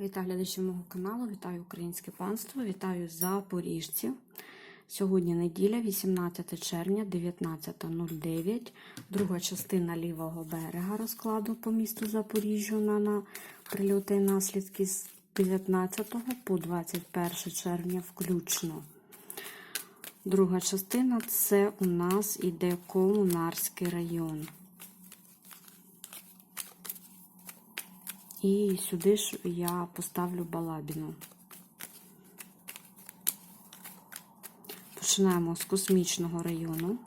Вітаю глядачів мого каналу, вітаю українське панство, вітаю запоріжців. Сьогодні неділя, 18 червня, 19.09. Друга частина лівого берега розкладу по місту Запоріжжю на, на прильоти і наслідки з 19 по 21 червня включно. Друга частина це у нас іде Комунарський район. І сюди ж я поставлю балабіну. Починаємо з космічного району.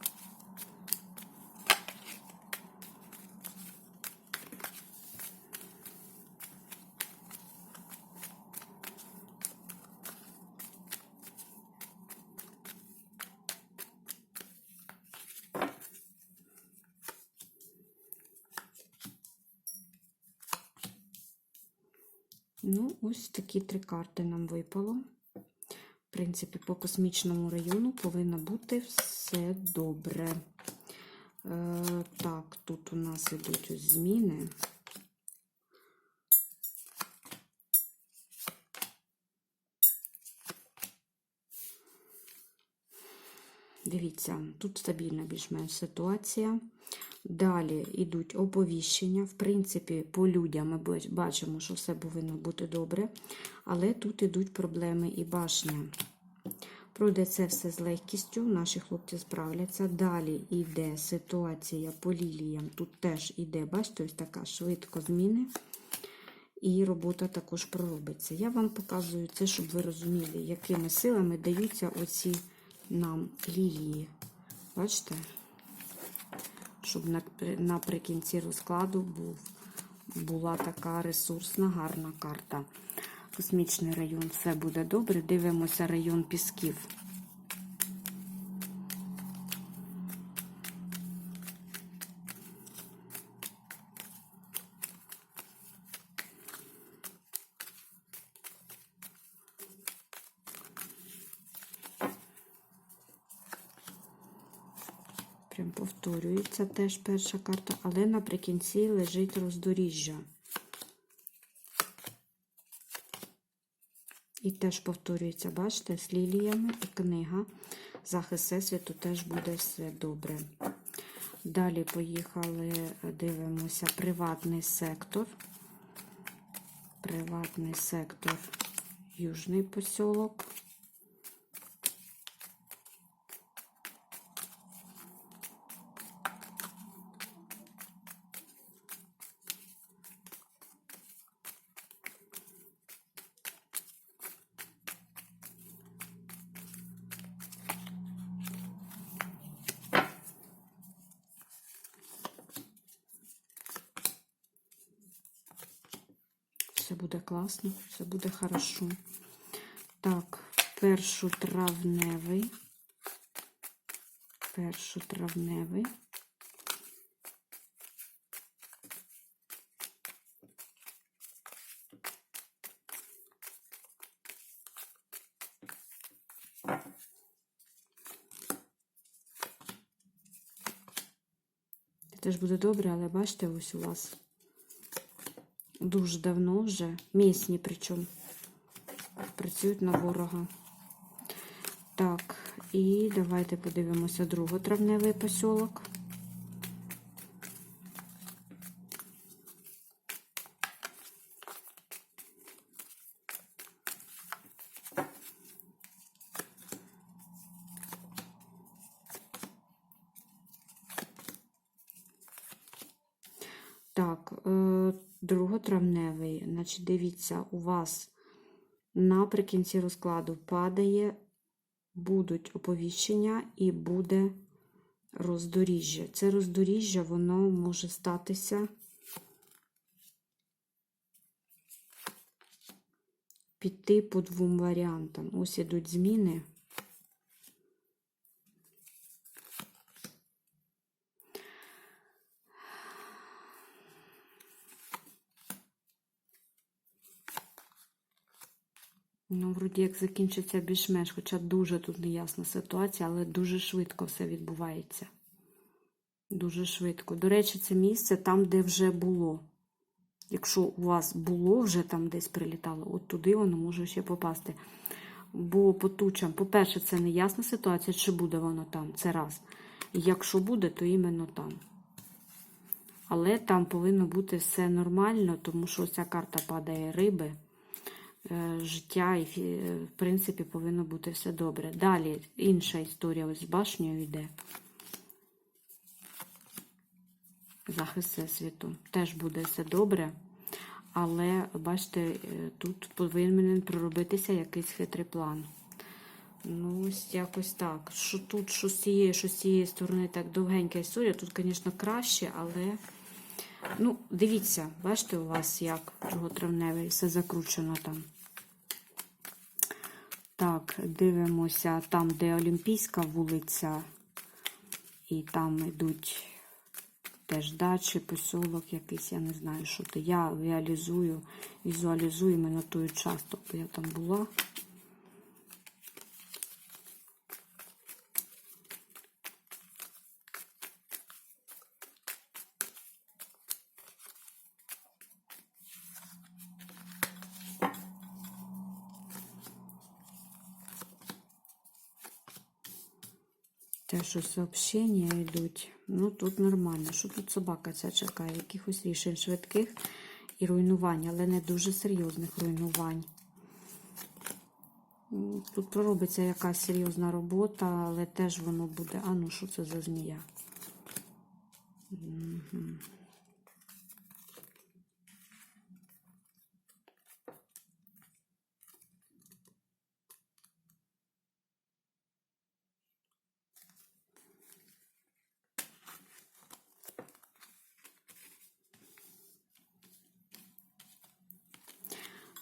Ну, ось такі три карти нам випало. В принципі, по космічному району повинно бути все добре. Е, так, тут у нас йдуть ось зміни. Дивіться, тут стабільна більш-менш ситуація. Далі йдуть оповіщення. В принципі, по людям ми бачимо, що все повинно бути добре. Але тут йдуть проблеми і башня. Пройде це все з легкістю, наші хлопці справляться. Далі йде ситуація по ліліям. Тут теж йде, бачите, ось така швидко зміни. І робота також проробиться. Я вам показую це, щоб ви розуміли, якими силами даються оці нам лілії. Бачите? Щоб наприкінці розкладу був, була така ресурсна, гарна карта. Космічний район, все буде добре. Дивимося район Пісків. Прям повторюється теж перша карта, але наприкінці лежить роздоріжжя. І теж повторюється, бачите, з ліліями і книга. Захист Всесвіту теж буде все добре. Далі поїхали, дивимося, приватний сектор. Приватний сектор, Южний посілок. Буде класно, все буде хорошо. Так, першу травневий. Першу травневий. Теж буде добре, але бачите, ось у вас дуже давно вже, місні причому, працюють на ворога. Так, і давайте подивимося друготравневий посілок. Так, е друготравневий, значить, дивіться, у вас наприкінці розкладу падає, будуть оповіщення і буде роздоріжжя. Це роздоріжжя, воно може статися піти по двом варіантам. Ось ідуть зміни. Ну, вроді як закінчиться більш-менш, хоча дуже тут неясна ситуація, але дуже швидко все відбувається. Дуже швидко. До речі, це місце там, де вже було. Якщо у вас було вже там десь прилітало, от туди воно може ще попасти. Бо по тучам, по-перше, це не ясна ситуація, чи буде воно там. Це раз. Якщо буде, то іменно там. Але там повинно бути все нормально, тому що ця карта падає риби. Е, Життя і е, в принципі повинно бути все добре. Далі інша історія ось з башнею йде. Захист Всесвіту. Теж буде все добре. Але, бачите, е, тут повинен проробитися якийсь хитрий план. Ну, ось якось так. Що тут, що з цієї, що з цієї сторони так довгенька історія. Тут, звісно, краще, але. Ну, дивіться, бачите, у вас як друготравневий, все закручено там. Так, дивимося там, де Олімпійська вулиця, і там йдуть теж дачі, посілок якийсь, я не знаю, що то. Я реалізую, візуалізую іменно той участок, бо я там була. Те, що сообщення йдуть, ну тут нормально. Що тут собака ця чекає? Якихось рішень швидких і руйнувань, але не дуже серйозних руйнувань. Тут проробиться якась серйозна робота, але теж воно буде. А ну що це за змія? Мгм.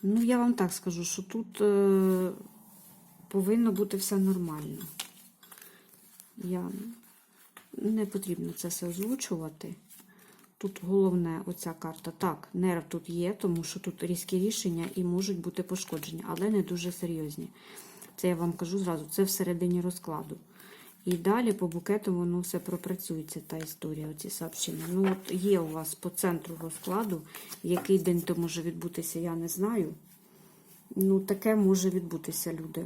Ну, я вам так скажу, що тут е, повинно бути все нормально. Я не потрібно це все озвучувати. Тут головне оця карта. Так, нерв тут є, тому що тут різкі рішення і можуть бути пошкоджені, але не дуже серйозні. Це я вам кажу зразу, це всередині розкладу. І далі по букету воно все пропрацюється, та історія, оці сообщення. Ну, от є у вас по центру розкладу, який день то може відбутися, я не знаю. Ну, таке може відбутися, люди.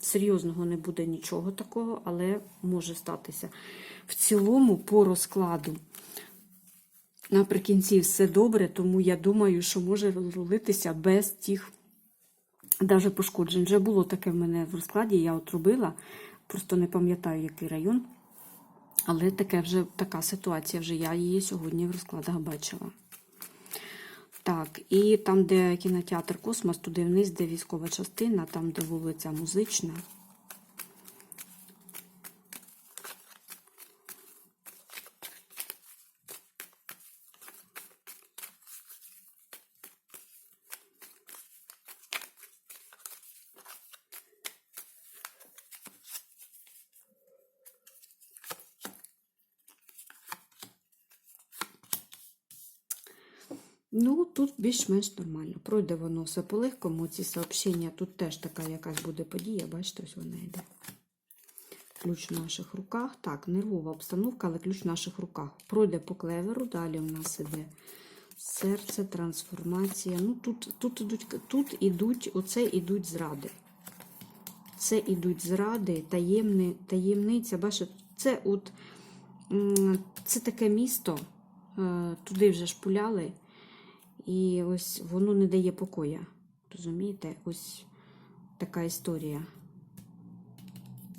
Серйозного не буде нічого такого, але може статися. В цілому, по розкладу, наприкінці все добре, тому я думаю, що може розрулитися без тих навіть пошкоджень. Вже було таке в мене в розкладі, я от робила, просто не пам'ятаю, який район. Але таке вже така ситуація, вже я її сьогодні в розкладах бачила. Так, і там, де кінотеатр Космос, туди вниз, де військова частина, там, де вулиця музична. Ну, тут більш-менш нормально. Пройде воно все по-легкому. Ці сообщення, тут теж така якась буде подія, бачите, ось вона йде. Ключ в наших руках. Так, нервова обстановка, але ключ в наших руках. Пройде по клеверу, далі у нас іде серце, трансформація. Ну, тут, тут, ідуть, тут ідуть, оце ідуть зради. Це ідуть зради, таємни, таємниця. Бачите, це от, це таке місто, е, туди вже шпуляли. І ось воно не дає покоя. Розумієте? Ось така історія.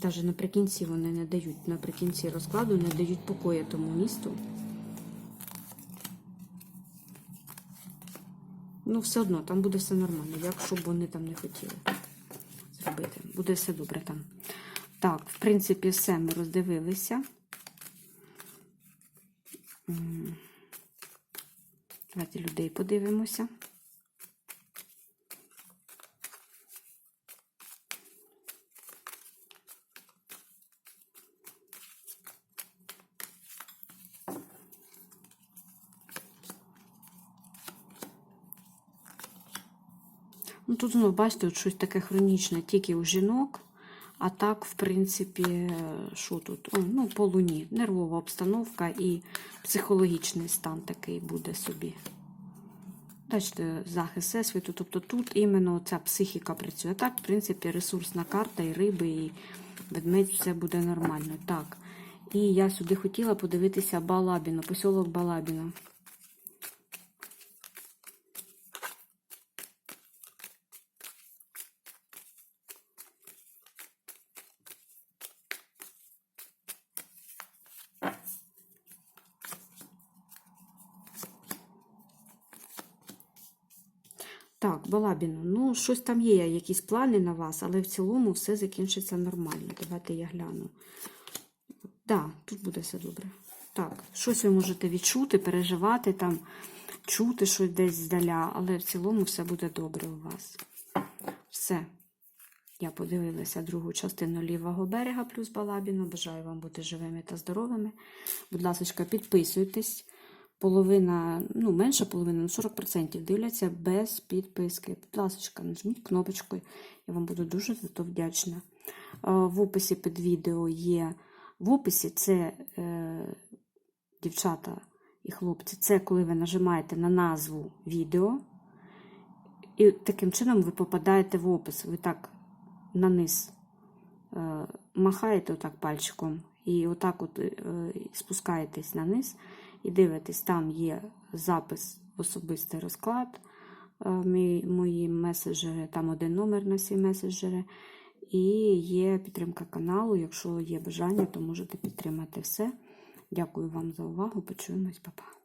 Навіть наприкінці вони не дають, наприкінці розкладу не дають покоя тому місту. Ну, все одно, там буде все нормально, якщо б вони там не хотіли зробити. Буде все добре там. Так, в принципі, все ми роздивилися. Давайте людей подивимося. Ну, тут знову, бачите, от щось таке хронічне тільки у жінок. А так, в принципі, що тут? О, ну, по луні. Нервова обстановка і психологічний стан такий буде собі. Бачите, захист всесвіту, тобто тут іменно ця психіка працює. Так, в принципі, ресурсна карта, і риби, і ведмедь, все буде нормально. Так. І я сюди хотіла подивитися Балабіно, посілок Балабіно. Так, Балабіно, ну щось там є, якісь плани на вас, але в цілому все закінчиться нормально. Давайте я гляну. Так, тут буде все добре. Так, щось ви можете відчути, переживати, там, чути щось десь здаля, але в цілому все буде добре у вас. Все. Я подивилася другу частину лівого берега плюс Балабіно. Бажаю вам бути живими та здоровими. Будь ласка, підписуйтесь. Половина, ну, менша половина, ну 40% дивляться без підписки. Будь ласка, нажміть кнопочку, я вам буду дуже за то вдячна. В описі під відео є. В описі це е, дівчата і хлопці, це коли ви нажимаєте на назву відео, і таким чином ви попадаєте в опис. Ви так на низ е, махаєте отак пальчиком, і отак от е, спускаєтесь на низ і дивитесь, там є запис особистий розклад, е, мій, мої меседжери, там один номер на всі меседжери. І є підтримка каналу. Якщо є бажання, то можете підтримати все. Дякую вам за увагу. Почуємось, Па-па.